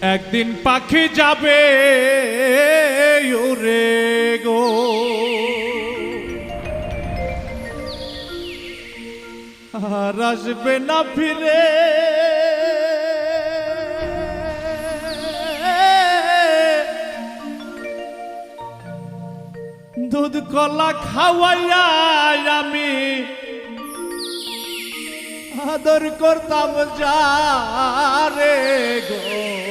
একদিন পাখি যাবে উড়ে গো। আর আসবে না ফিরে। দুধ কলা খাওয়াইয়া আমি আদর করতাম যা রে গো।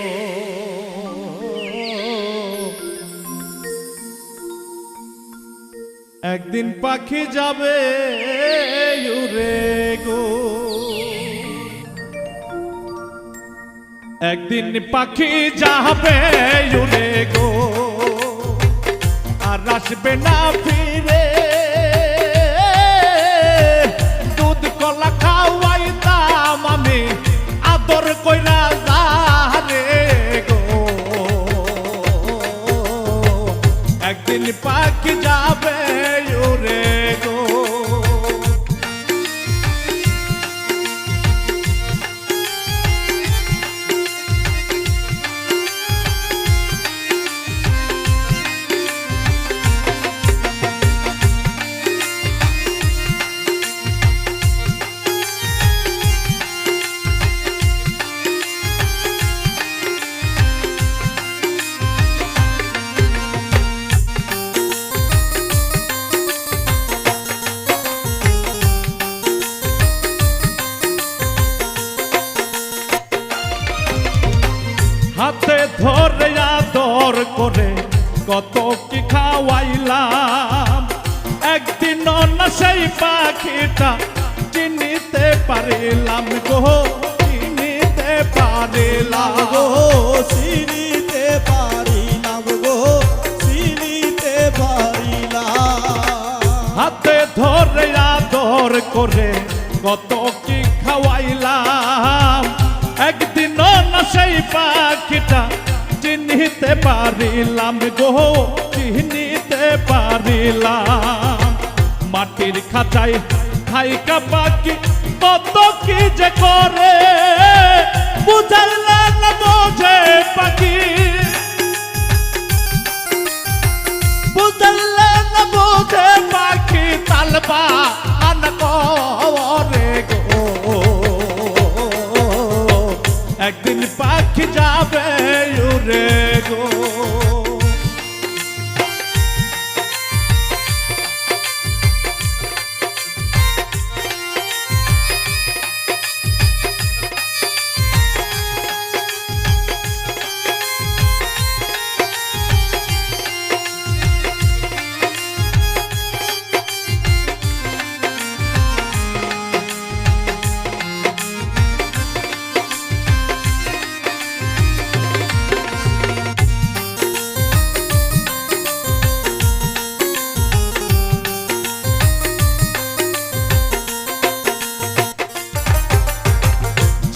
একদিন পাখি যাবে উড়ে গো। একদিন পাখি যাবে উড়ে গো। আর আসবে না আদর করে কত কি খাওয়াইলাম? একদিন না সেই পাখিটা চিনিতে পারিলাম গো চিনিতে পারিলাম। গো চিনিতে পারিলাম গো চিনিতে পারিলাম। হাতে ধরে আদর করে কত চিনিতে পারিলাম গো চিনিতে পারিলাম? মাটির খাঁচায় খাইকা পাকি কত কি যে করে?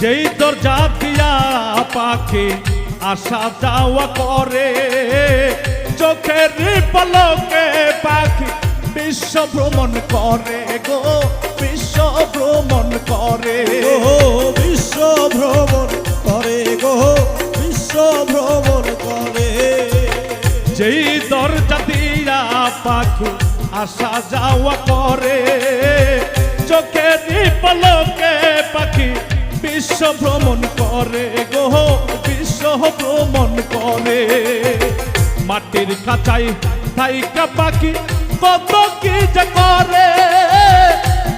যেই দরজা দিয়া পাখি আসা যাওয়া করে চোখের পলকে পাখি বিশ্ব ভ্রমণ করে গো বিশ্ব ভ্রমণ করে। গো বিশ্ব ভ্রমণ করে গো বিশ্ব ভ্রমণ করে। যেই দরজা দিয়া পাখি আসা যাওয়া করে চোখের পলকে পাখি বিশ্ব ভ্রমণ করে গো বিশ্ব ভ্রমণ করে। মাটির কাঁচাই থাইকা পাখি কত কি যে করে।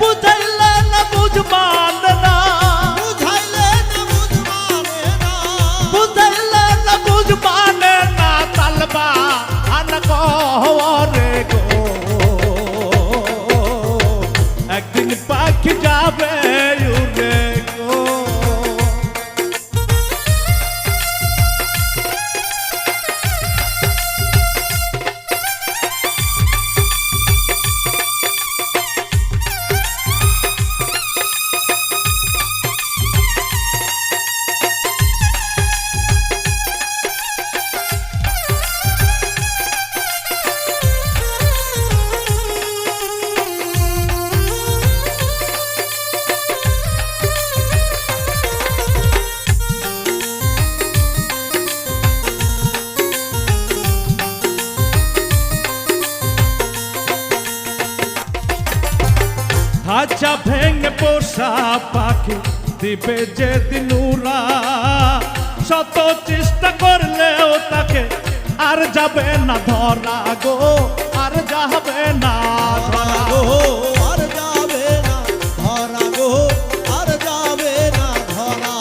বুঝাইলে না বুঝমান না। বুঝাইলে না বুঝবানে না। বুঝাইলে না বুঝমানে না তালবা আন করে গো। একদিন পাখি যাবে খাঁচা ভেঙে পোষা পাখি দিবে যে দিনুরা শত চেষ্টা করলেও তাকে আর যাবে না ধরা গো আর যাবে না ধরা গো। আর যাবে না ধরা গো আর যাবে না ধরা।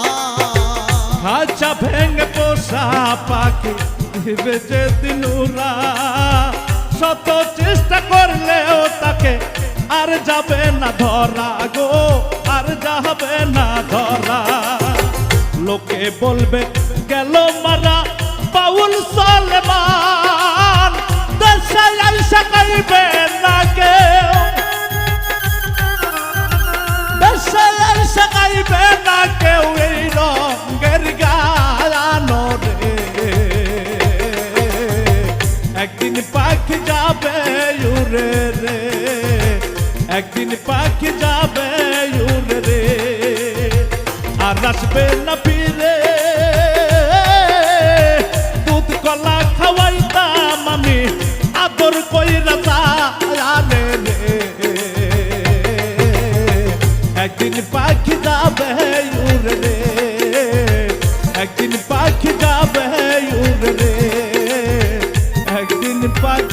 খাঁচা ভেঙে পোষা পাখি দিবে যে দিনুরা শত চেষ্টা করলেও আর যাবে না ধরা গো, আর যাবে না ধরা। লোকে বলবে, গেল মারা বাউল সলমান, দেশে আইসা একদিন পাখি যাবে রে। একদিন পাখি যাবে উড়ে রে, আর আসবে না ফিরে। দুধ কলা খাওয়াইতাম আমি, আদর কইরা আনে রে। একদিন পাখি যাবে উড়ে রে, একদিন পাখি যাবে উড়ে রে। একদিন পাখি